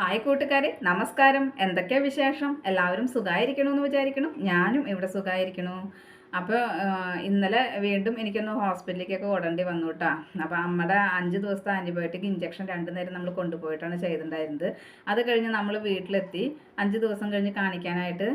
Hi കൂട്ടുകാരെ നമസ്കാരം. എന്തൊക്കെയാ വിശേഷം? എല്ലാവരും സുഖമായിരിക്കണമെന്ന് വിചാരിക്കണം ഞാനും ഇവിടെ സുഖമായിരിക്കണു അപ്പോൾ ഇന്നലെ വീണ്ടും എനിക്കൊന്ന് ഹോസ്പിറ്റലിലേക്കൊക്കെ ഓടേണ്ടി വന്നു കേട്ടോ അപ്പോൾ അമ്മയുടെ അഞ്ച് ദിവസത്തെ ആന്റിബയോട്ടിക് ഇഞ്ചക്ഷൻ രണ്ടു നേരം നമ്മൾ കൊണ്ടുപോയിട്ടാണ് ചെയ്തിട്ടുണ്ടായിരുന്നത്. അത് കഴിഞ്ഞ് നമ്മൾ വീട്ടിലെത്തി. അഞ്ച് ദിവസം കഴിഞ്ഞ് കാണിക്കാനായിട്ട്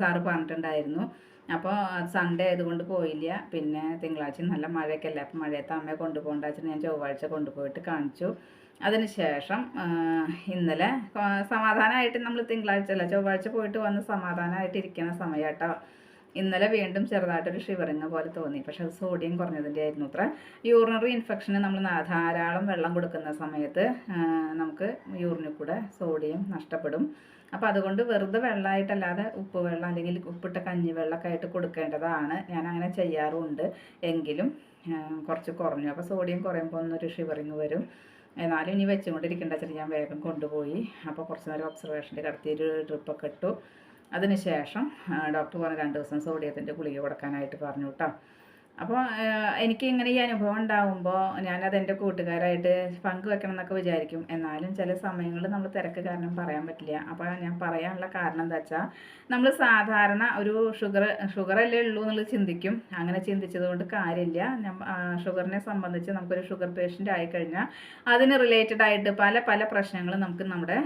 സാറ് പറഞ്ഞിട്ടുണ്ടായിരുന്നു. അപ്പോൾ സൺഡേ ആയതുകൊണ്ട് പോയില്ല. പിന്നെ തിങ്കളാഴ്ച നല്ല മഴയൊക്കെ അല്ലേ? അപ്പോൾ മഴയത്ത് അമ്മയെ കൊണ്ടുപോകേണ്ട വെച്ചിട്ട് ഞാൻ ചൊവ്വാഴ്ച കൊണ്ടുപോയിട്ട് കാണിച്ചു. അതിനുശേഷം ഇന്നലെ സമാധാനമായിട്ട് നമ്മൾ തിങ്കളാഴ്ച അല്ല ചൊവ്വാഴ്ച പോയിട്ട് വന്ന് സമാധാനമായിട്ട് ഇരിക്കുന്ന സമയം ഇന്നലെ വീണ്ടും ചെറുതായിട്ടൊരു ഷിവറിങ് പോലെ തോന്നി. പക്ഷെ അത് സോഡിയം കുറഞ്ഞതിന്റെ ആയിരുന്നു. അത്ര യൂറിനറി ഇൻഫെക്ഷന് നമ്മൾ ധാരാളം വെള്ളം കൊടുക്കുന്ന സമയത്ത് നമുക്ക് യൂറിനിൽ കൂടെ സോഡിയം നഷ്ടപ്പെടും. അപ്പോൾ അതുകൊണ്ട് വെറുതെ വെള്ളമായിട്ടല്ലാതെ ഉപ്പ് വെള്ളം അല്ലെങ്കിൽ ഉപ്പിട്ട കഞ്ഞി വെള്ളമൊക്കെ ആയിട്ട് കൊടുക്കേണ്ടതാണ്. ഞാൻ അങ്ങനെ ചെയ്യാറുമുണ്ട് എങ്കിലും കുറച്ച് കുറഞ്ഞു. അപ്പോൾ സോഡിയം കുറയുമ്പോൾ ഒന്നൊരു ഷിവറിങ് വരും. എന്നാലും ഇനി വെച്ചുകൊണ്ടിരിക്കേണ്ട വെച്ചിട്ട് ഞാൻ വേഗം കൊണ്ടുപോയി. അപ്പോൾ കുറച്ച് നേരം ഒബ്സർവേഷന്റെ കടത്തി ഒരു ഡ്രിപ്പൊക്കെ ഇട്ടു. അതിനുശേഷം ഡോക്ടർ പറഞ്ഞ രണ്ട് ദിവസം സോഡിയത്തിന്റെ ഗുളിക കൊടുക്കാനായിട്ട് പറഞ്ഞു കേട്ടോ അപ്പോൾ എനിക്ക് ഇങ്ങനെ ഈ അനുഭവം ഉണ്ടാകുമ്പോൾ ഞാനത് എന്റെ കൂട്ടുകാരായിട്ട് പങ്കുവെക്കണം എന്നൊക്കെ വിചാരിക്കും. എന്നാലും ചില സമയങ്ങളിൽ നമ്മൾ തിരക്ക് കാരണം പറയാൻ പറ്റില്ല. അപ്പോൾ ഞാൻ പറയാനുള്ള കാരണം എന്താ വെച്ചാൽ നമ്മൾ സാധാരണ ഒരു ഷുഗർ ഷുഗറല്ലേ ഉള്ളൂ എന്നുള്ളത് ചിന്തിക്കും. അങ്ങനെ ചിന്തിച്ചത് കൊണ്ട് കാര്യമില്ല ഷുഗറിനെ സംബന്ധിച്ച് നമുക്കൊരു ഷുഗർ പേഷ്യന്റ് ആയിക്കഴിഞ്ഞാൽ അതിന് റിലേറ്റഡ് ആയിട്ട് പല പല പ്രശ്നങ്ങളും നമുക്ക് നമ്മുടെ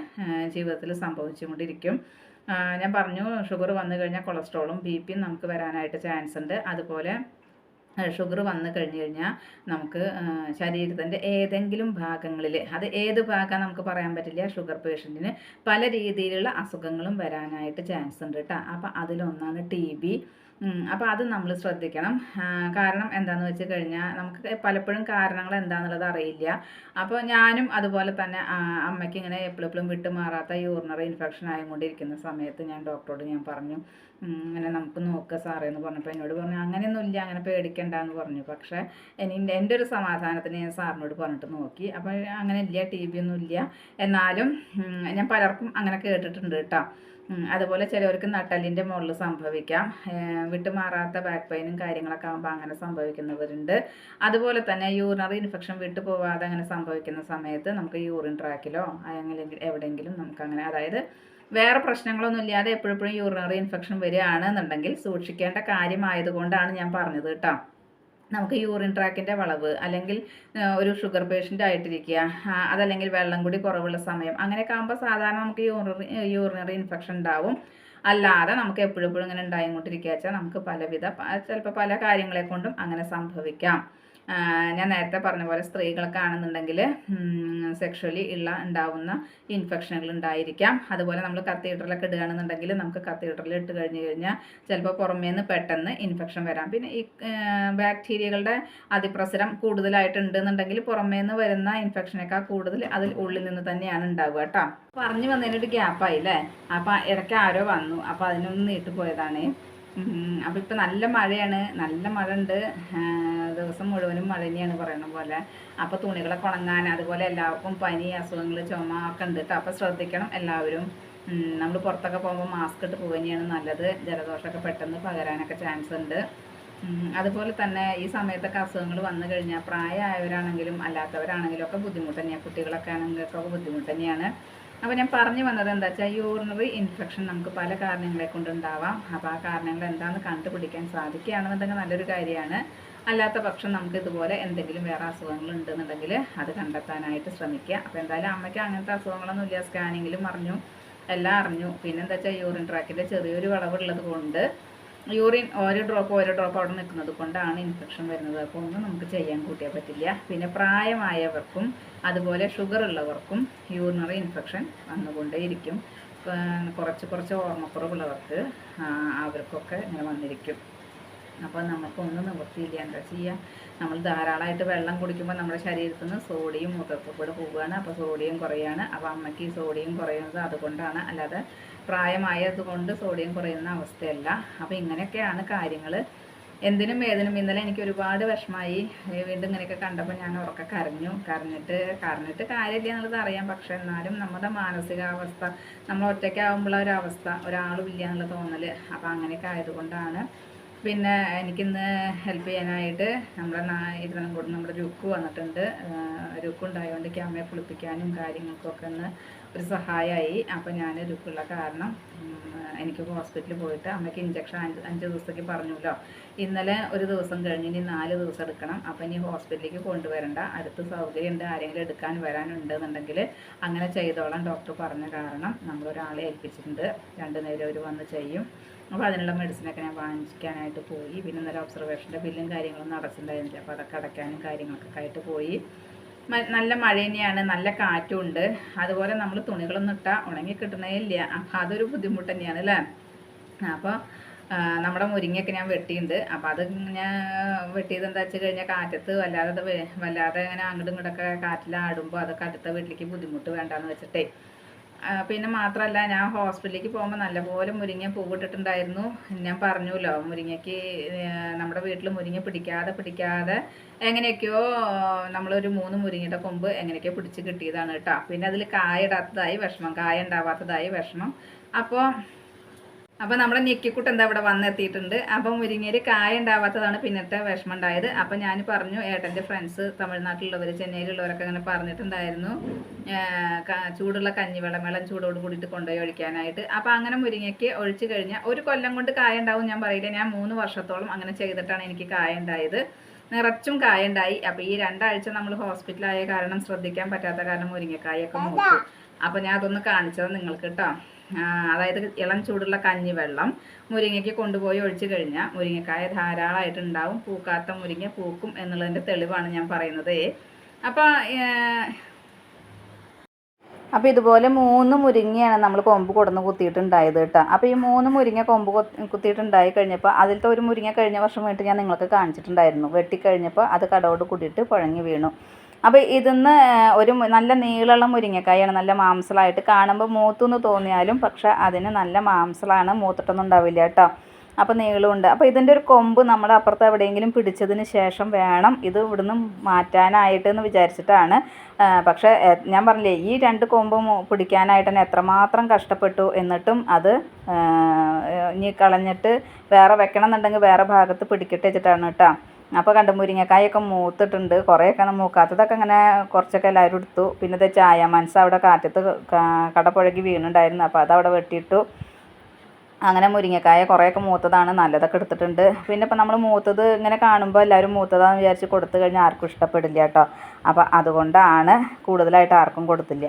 ജീവിതത്തിൽ സംഭവിച്ചുകൊണ്ടിരിക്കും. ഞാൻ പറഞ്ഞു ഷുഗർ വന്നു കഴിഞ്ഞാൽ കൊളസ്ട്രോളും ബി പിയും നമുക്ക് വരാനായിട്ട് ചാൻസ് ഉണ്ട് അതുപോലെ ഷുഗർ വന്നു കഴിഞ്ഞ് കഴിഞ്ഞാൽ നമുക്ക് ശരീരത്തിന്റെ ഏതെങ്കിലും ഭാഗങ്ങളിൽ അത് ഏത് ഭാഗം നമുക്ക് പറയാൻ പറ്റില്ല ഷുഗർ പേഷ്യന്റിന് പല രീതിയിലുള്ള അസുഖങ്ങളും വരാനായിട്ട് ചാൻസ് ഉണ്ട് കേട്ടോ അപ്പോൾ അതിലൊന്നാണ് ടി ബി അപ്പോൾ അത് നമ്മൾ ശ്രദ്ധിക്കണം. കാരണം എന്താണെന്ന് വെച്ച് കഴിഞ്ഞാൽ നമുക്ക് പലപ്പോഴും കാരണങ്ങൾ എന്താണെന്നുള്ളത് അറിയില്ല. അപ്പോൾ ഞാനും അതുപോലെ തന്നെ അമ്മയ്ക്ക് ഇങ്ങനെ എപ്പോഴും വിട്ടു മാറാത്ത യൂറിനറി ഇൻഫെക്ഷൻ ആയിക്കൊണ്ടിരിക്കുന്ന സമയത്ത് ഞാൻ ഡോക്ടറോട് ഞാൻ പറഞ്ഞു ഇങ്ങനെ നമുക്ക് നോക്കുക സാറേ എന്ന് പറഞ്ഞപ്പോൾ എന്നോട് പറഞ്ഞു അങ്ങനെയൊന്നുമില്ല അങ്ങനെ പേടിക്കണ്ട എന്ന് പറഞ്ഞു. പക്ഷേ ഇനി എന്റെ ഒരു സമാധാനത്തിന് ഞാൻ സാറിനോട് പറഞ്ഞിട്ട് നോക്കി. അപ്പോൾ അങ്ങനെ ഇല്ല ടി ബി ഒന്നും ഇല്ല. എന്നാലും ഞാൻ പലർക്കും അങ്ങനെ കേട്ടിട്ടുണ്ട് കേട്ടോ അതുപോലെ ചിലവർക്ക് നട്ടലിന്റെ മുകളിൽ സംഭവിക്കാം. വിട്ടുമാറാത്ത ബാക്ക് പെയിനും കാര്യങ്ങളൊക്കെ ആകുമ്പോൾ അങ്ങനെ സംഭവിക്കുന്നവരുണ്ട്. അതുപോലെ തന്നെ യൂറിനറി ഇൻഫെക്ഷൻ വിട്ടു പോവാതെ അങ്ങനെ സംഭവിക്കുന്ന സമയത്ത് നമുക്ക് യൂറിൻ ട്രാക്കിലോ അല്ലെങ്കിൽ എവിടെയെങ്കിലും നമുക്ക് അങ്ങനെ അതായത് വേറെ പ്രശ്നങ്ങളൊന്നും ഇല്ലാതെ എപ്പോഴെപ്പോഴും യൂറിനറി ഇൻഫെക്ഷൻ വരികയാണെന്നുണ്ടെങ്കിൽ സൂക്ഷിക്കേണ്ട കാര്യമായതുകൊണ്ടാണ് ഞാൻ പറഞ്ഞത് കേട്ടോ. നമുക്ക് യൂറിൻ ട്രാക്കിന്റെ വളവ് അല്ലെങ്കിൽ ഒരു ഷുഗർ പേഷ്യന്റ് ആയിട്ടിരിക്കുക അതല്ലെങ്കിൽ വെള്ളം കൂടി കുറവുള്ള സമയം അങ്ങനെയൊക്കെ ആകുമ്പോൾ സാധാരണ നമുക്ക് യൂറിനറി യൂറിനറി ഇൻഫെക്ഷൻ ഉണ്ടാവും. അല്ലാതെ നമുക്ക് എപ്പോഴും എപ്പോഴും ഇങ്ങനെ ഉണ്ടായിക്കൊണ്ടിരിക്കുക വെച്ചാൽ നമുക്ക് പലവിധ ചിലപ്പോൾ പല കാര്യങ്ങളെ കൊണ്ടും അങ്ങനെ സംഭവിക്കാം. ഞാൻ നേരത്തെ പറഞ്ഞ പോലെ സ്ത്രീകൾക്കാണെന്നുണ്ടെങ്കിൽ സെക്ഷലി ഉള്ള ഉണ്ടാവുന്ന ഇൻഫെക്ഷനുകൾ ഉണ്ടായിരിക്കാം. അതുപോലെ നമ്മൾ കത്തീഡ്രലൊക്കെ ഇടുകയാണെന്നുണ്ടെങ്കിൽ നമുക്ക് കത്തീഡ്രലിൽ ഇട്ട് കഴിഞ്ഞ് കഴിഞ്ഞാൽ ചിലപ്പോൾ പുറമേ നിന്ന് പെട്ടെന്ന് ഇൻഫെക്ഷൻ വരാം. പിന്നെ ഈ ബാക്ടീരിയകളുടെ അതിപ്രസരം കൂടുതലായിട്ട് ഉണ്ടെന്നുണ്ടെങ്കിൽ പുറമേ നിന്ന് വരുന്ന ഇൻഫെക്ഷനേക്കാൾ കൂടുതൽ അതിൽ ഉള്ളിൽ നിന്ന് തന്നെയാണ് ഉണ്ടാവുക കേട്ടോ. പറഞ്ഞു വന്നതിനൊരു ഗ്യാപ്പായി അല്ലേ അപ്പം ഇടയ്ക്ക് ആരോ വന്നു. അപ്പം അതിനൊന്ന് നീട്ടുപോയതാണ് അപ്പം ഇപ്പം നല്ല മഴയാണ്. നല്ല മഴ ഉണ്ട് ദിവസം മുഴുവനും മഴ തന്നെയാണ് പറയണ പോലെ. അപ്പോൾ തുണികളൊക്കെ ഉണങ്ങാൻ അതുപോലെ എല്ലാവർക്കും പനി അസുഖങ്ങൾ ചുമ ഒക്കെ ഉണ്ട് കേട്ടോ അപ്പോൾ ശ്രദ്ധിക്കണം എല്ലാവരും. നമ്മൾ പുറത്തൊക്കെ പോകുമ്പോൾ മാസ്ക് ഇട്ട് പോകുന്നതാണ് നല്ലത്. ജലദോഷമൊക്കെ പെട്ടെന്ന് പകരാനൊക്കെ ചാൻസ് ഉണ്ട്. അതുപോലെ തന്നെ ഈ സമയത്തൊക്കെ അസുഖങ്ങൾ വന്നു കഴിഞ്ഞാൽ പ്രായമായവരാണെങ്കിലും അല്ലാത്തവരാണെങ്കിലും ഒക്കെ ബുദ്ധിമുട്ട് തന്നെയാണ് കുട്ടികളൊക്കെ ആണെങ്കിലൊക്കെ ബുദ്ധിമുട്ട് തന്നെയാണ്. അപ്പോൾ ഞാൻ പറഞ്ഞു വന്നത് എന്താ വെച്ചാൽ യൂറിനറി ഇൻഫെക്ഷൻ നമുക്ക് പല കാരണങ്ങളെ കൊണ്ടുണ്ടാവാം. അപ്പോൾ ആ കാരണങ്ങൾ എന്താണെന്ന് കണ്ടുപിടിക്കാൻ സാധിക്കുകയാണെന്നുണ്ടെങ്കിൽ നല്ലൊരു കാര്യമാണ്. അല്ലാത്ത പക്ഷം നമുക്ക് ഇതുപോലെ എന്തെങ്കിലും വേറെ അസുഖങ്ങൾ ഉണ്ടെന്നുണ്ടെങ്കിൽ അത് കണ്ടെത്താനായിട്ട് ശ്രമിക്കുക. അപ്പോൾ എന്തായാലും അമ്മയ്ക്ക് അങ്ങനത്തെ അസുഖങ്ങളൊന്നും ഇല്ല. സ്കാനിങ്ങിലും അറിഞ്ഞു. എല്ലാം അറിഞ്ഞു. പിന്നെ എന്താ വെച്ചാൽ യൂറിൻ ട്രാക്കിന്റെ ചെറിയൊരു വളവുള്ളത് കൊണ്ട് യൂറിൻ ഓരോ ഡ്രോപ്പ് ഓരോ ഡ്രോപ്പ് അവിടെ നിൽക്കുന്നത് കൊണ്ടാണ് ഇൻഫെക്ഷൻ വരുന്നത്. അപ്പോൾ ഒന്നും നമുക്ക് ചെയ്യാൻ കൂട്ടിയാൽ പറ്റില്ല. പിന്നെ പ്രായമായവർക്കും അതുപോലെ ഷുഗർ ഉള്ളവർക്കും യൂറിനറി ഇൻഫെക്ഷൻ വന്നുകൊണ്ടേയിരിക്കും. കുറച്ച് കുറച്ച് ഓർമ്മക്കുറവുള്ളവർക്ക് അവർക്കൊക്കെ ഇങ്ങനെ വന്നിരിക്കും. അപ്പോൾ നമുക്കൊന്നും നിവൃത്തിയില്ല. എന്താ ചെയ്യുക നമ്മൾ ധാരാളമായിട്ട് വെള്ളം കുടിക്കുമ്പോൾ നമ്മുടെ ശരീരത്തിൽ നിന്ന് സോഡിയം മൂത്രത്തിൽ കൂടെ പോവുകയാണ്. അപ്പോൾ സോഡിയം കുറയാണ്. അപ്പോൾ അമ്മയ്ക്ക് സോഡിയം കുറയുന്നത് അതുകൊണ്ടാണ്. അല്ലാതെ പ്രായമായത് കൊണ്ട് സോഡിയം കുറയുന്ന അവസ്ഥയല്ല. അപ്പോൾ ഇങ്ങനെയൊക്കെയാണ് കാര്യങ്ങൾ എന്തിനും ഏതിനും ഇന്നലെ എനിക്ക് ഒരുപാട് വിഷമായി. വീണ്ടും ഇങ്ങനെയൊക്കെ കണ്ടപ്പോൾ ഞാൻ ഉറക്കെ കരഞ്ഞു. കരഞ്ഞിട്ട് കരഞ്ഞിട്ട് കാര്യമില്ല എന്നുള്ളത് അറിയാം. പക്ഷെ എന്നാലും നമ്മുടെ മാനസികാവസ്ഥ നമ്മൾ ഒറ്റയ്ക്കാവുമ്പോഴുള്ള ഒരു അവസ്ഥ ഒരാളും ഇല്ല എന്നുള്ള തോന്നൽ അപ്പോൾ അങ്ങനെയൊക്കെ ആയതുകൊണ്ടാണ്. പിന്നെ എനിക്കിന്ന് ഹെൽപ്പ് ചെയ്യാനായിട്ട് നമ്മുടെ ഇരുന്നംകൂടി നമ്മുടെ രുക്ക് വന്നിട്ടുണ്ട്. രുക്ക് ഉണ്ടായതുകൊണ്ട് ക്യാമയെ കുളിപ്പിക്കാനും കാര്യങ്ങൾക്കൊക്കെ ഒന്ന് ഒരു സഹായമായി അപ്പോൾ ഞാൻ രുക്കുള്ള കാരണം എനിക്ക് ഹോസ്പിറ്റലിൽ പോയിട്ട് അമ്മയ്ക്ക് ഇഞ്ചക്ഷൻ അഞ്ച് അഞ്ച് ദിവസത്തേക്ക് പറഞ്ഞല്ലോ. ഇന്നലെ ഒരു ദിവസം കഴിഞ്ഞ് ഇനി നാല് ദിവസം എടുക്കണം. അപ്പോൾ ഇനി ഹോസ്പിറ്റലിലേക്ക് കൊണ്ടുവരണ്ട. അടുത്ത് സൗകര്യമുണ്ട് ആരെങ്കിലും എടുക്കാൻ വരാനുണ്ട് എന്നുണ്ടെങ്കിൽ അങ്ങനെ ചെയ്തോളാം ഡോക്ടർ പറഞ്ഞ കാരണം. നമ്മളൊരാളെ ഏൽപ്പിച്ചിട്ടുണ്ട്. രണ്ട് നേരം അവർ വന്ന് ചെയ്യും. അപ്പോൾ അതിനുള്ള മെഡിസിനൊക്കെ ഞാൻ വാങ്ങിക്കാനായിട്ട് പോയി. പിന്നെ ഇന്നലെ ഒബ്സർവേഷന്റെ ബില്ലും കാര്യങ്ങളൊന്നും അടച്ചിട്ടുണ്ടായിരുന്നില്ല അപ്പോൾ അതൊക്കെ അടയ്ക്കാനും കാര്യങ്ങളൊക്കെ ആയിട്ട് പോയി. നല്ല മഴ തന്നെയാണ് നല്ല കാറ്റും ഉണ്ട് അതുപോലെ നമ്മൾ തുണികളൊന്നും ഇട്ടാൽ ഉണങ്ങി കിട്ടണേ ഇല്ല. അപ്പം അതൊരു ബുദ്ധിമുട്ട് തന്നെയാണ് അല്ലേ അപ്പോൾ നമ്മുടെ മുരിങ്ങയൊക്കെ ഞാൻ വെട്ടിയിട്ടുണ്ട് അപ്പം അത് ഞാൻ വെട്ടിയത് എന്താ വെച്ച് കഴിഞ്ഞാൽ കാറ്റത്ത് വല്ലാതെ വല്ലാതെ ഇങ്ങനെ അങ്ങോട്ടും ഇങ്ങോട്ടൊക്കെ കാറ്റിലാടുമ്പോൾ അതൊക്കെ അടുത്ത വീട്ടിലേക്ക് ബുദ്ധിമുട്ട് വേണ്ടാന്ന് വെച്ചിട്ടേ. പിന്നെ മാത്രമല്ല ഞാൻ ഹോസ്പിറ്റലിലേക്ക് പോകുമ്പോൾ നല്ലപോലെ മുരിങ്ങ പൂവിട്ടിട്ടുണ്ടായിരുന്നു ഞാൻ പറഞ്ഞല്ലോ മുരിങ്ങയ്ക്ക് നമ്മുടെ വീട്ടിൽ മുരിങ്ങ പിടിക്കാതെ പിടിക്കാതെ എങ്ങനെയൊക്കെയോ നമ്മളൊരു മൂന്ന് മുരിങ്ങയുടെ കൊമ്പ് എങ്ങനെയൊക്കെയോ പിടിച്ച് കിട്ടിയതാണ് കേട്ടോ. പിന്നെ അതിൽ കായ ഇടാത്തതായി വിഷമം കായ ഉണ്ടാവാത്തതായി വിഷമം. അപ്പോൾ അപ്പോൾ നമ്മുടെ ഞെക്കിക്കുട്ട് എന്താ ഇവിടെ വന്നെത്തിയിട്ടുണ്ട്. അപ്പം മുരിങ്ങയിൽ കായ ഉണ്ടാവാത്തതാണ് പിന്നത്തെ വിഷമം ഉണ്ടായത് അപ്പം ഞാൻ പറഞ്ഞു ഏട്ടന്റെ ഫ്രണ്ട്സ് തമിഴ്നാട്ടിലുള്ളവർ ചെന്നൈയിലുള്ളവരൊക്കെ അങ്ങനെ പറഞ്ഞിട്ടുണ്ടായിരുന്നു. ചൂടുള്ള കഞ്ഞിവെള്ളം വെള്ളം ചൂടോട് കൂടിയിട്ട് കൊണ്ടുപോയി ഒഴിക്കാനായിട്ട്. അപ്പം അങ്ങനെ മുരിങ്ങയ്ക്ക് ഒഴിച്ചു കഴിഞ്ഞാൽ ഒരു കൊല്ലം കൊണ്ട് കായ ഉണ്ടാവും ഞാൻ പറയില്ല. ഞാൻ മൂന്ന് വർഷത്തോളം അങ്ങനെ ചെയ്തിട്ടാണ് എനിക്ക് കായ ഉണ്ടായത്. നിറച്ചും കായ ഉണ്ടായി. അപ്പം ഈ രണ്ടാഴ്ച നമ്മൾ ഹോസ്പിറ്റലായ കാരണം ശ്രദ്ധിക്കാൻ പറ്റാത്ത കാരണം മുരിങ്ങക്കായൊക്കെ നോക്കും അപ്പം ഞാൻ അതൊന്ന് കാണിച്ചത് നിങ്ങൾക്ക് കേട്ടോ അതായത് ഇളം ചൂടുള്ള കഞ്ഞിവെള്ളം മുരിങ്ങയ്ക്ക് കൊണ്ടുപോയി ഒഴിച്ചു കഴിഞ്ഞാൽ മുരിങ്ങക്കായ ധാരാളമായിട്ടുണ്ടാവും പൂക്കാത്ത മുരിങ്ങ പൂക്കും എന്നുള്ളതിന്റെ തെളിവാണ് ഞാൻ പറയുന്നത്. അപ്പോൾ അപ്പോൾ ഇതുപോലെ മൂന്ന് മുരിങ്ങയാണ് നമ്മൾ കൊമ്പ് കൊടുന്ന് കുത്തിയിട്ടുണ്ടായത് കേട്ടോ. അപ്പോൾ ഈ മൂന്ന് മുരിങ്ങ കൊമ്പ് കൊത്തി- കുത്തിയിട്ടുണ്ടായി കഴിഞ്ഞപ്പോൾ അതിലത്തെ ഒരു മുരിങ്ങ കഴിഞ്ഞ വർഷം വേണ്ടി ഞാൻ നിങ്ങൾക്ക് കാണിച്ചിട്ടുണ്ടായിരുന്നു. വെട്ടിക്കഴിഞ്ഞപ്പോൾ അത് കടവോട് കൂടിയിട്ട് പുഴങ്ങി വീണു. അപ്പോൾ ഇതിന്ന് ഒരു നല്ല നീളമുള്ള മുരിങ്ങക്കായാണ് നല്ല മാംസളായിട്ട് കാണുമ്പോൾ മൂത്തുന്ന് തോന്നിയാലും പക്ഷേ അതിന് നല്ല മാംസളാണ് മൂത്തിട്ടൊന്നും ഉണ്ടാവില്ല കേട്ടോ. അപ്പോൾ നീളമുണ്ട്. അപ്പോൾ ഇതിന്റെ ഒരു കൊമ്പ് നമ്മൾ അപ്പുറത്ത് എവിടെയെങ്കിലും പിടിച്ചതിന് ശേഷം വേണം ഇത് ഇവിടുന്ന് മാറ്റാനായിട്ട് എന്ന് വിചാരിച്ചിട്ടാണ് പക്ഷേ ഞാൻ പറഞ്ഞില്ലേ ഈ രണ്ട് കൊമ്പ് പിടിക്കാനായിട്ട് തന്നെ എത്രമാത്രം കഷ്ടപ്പെട്ടു എന്നിട്ടും അത് ഇനി കളഞ്ഞിട്ട് വേറെ വെക്കണം എന്നുണ്ടെങ്കിൽ വേറെ ഭാഗത്ത് പിടിക്കട്ടെ വെച്ചിട്ടാണ് കേട്ടോ. അപ്പോൾ കണ്ട് മുരിങ്ങക്കായൊക്കെ മൂത്തിട്ടുണ്ട്. കുറേയൊക്കെ മൂക്കാത്തതൊക്കെ ഇങ്ങനെ കുറച്ചൊക്കെ എല്ലാവരും എടുത്തു. പിന്നെ ഇത് ചായ മനസ്സ് അവിടെ കാറ്റത്ത് കടപ്പുഴകി വീണുണ്ടായിരുന്നു. അപ്പോൾ അതവിടെ വെട്ടിയിട്ടു. അങ്ങനെ മുരിങ്ങക്കായ കുറേയൊക്കെ മൂത്തതാണ്. നല്ലതൊക്കെ എടുത്തിട്ടുണ്ട്. പിന്നെ ഇപ്പം നമ്മൾ മൂത്തത് ഇങ്ങനെ കാണുമ്പോൾ എല്ലാവരും മൂത്തതാന്ന് വിചാരിച്ച് കൊടുത്തു കഴിഞ്ഞാൽ ആർക്കും ഇഷ്ടപ്പെടില്ല കേട്ടോ. അപ്പോൾ അതുകൊണ്ടാണ് കൂടുതലായിട്ട് ആർക്കും കൊടുത്തില്ല.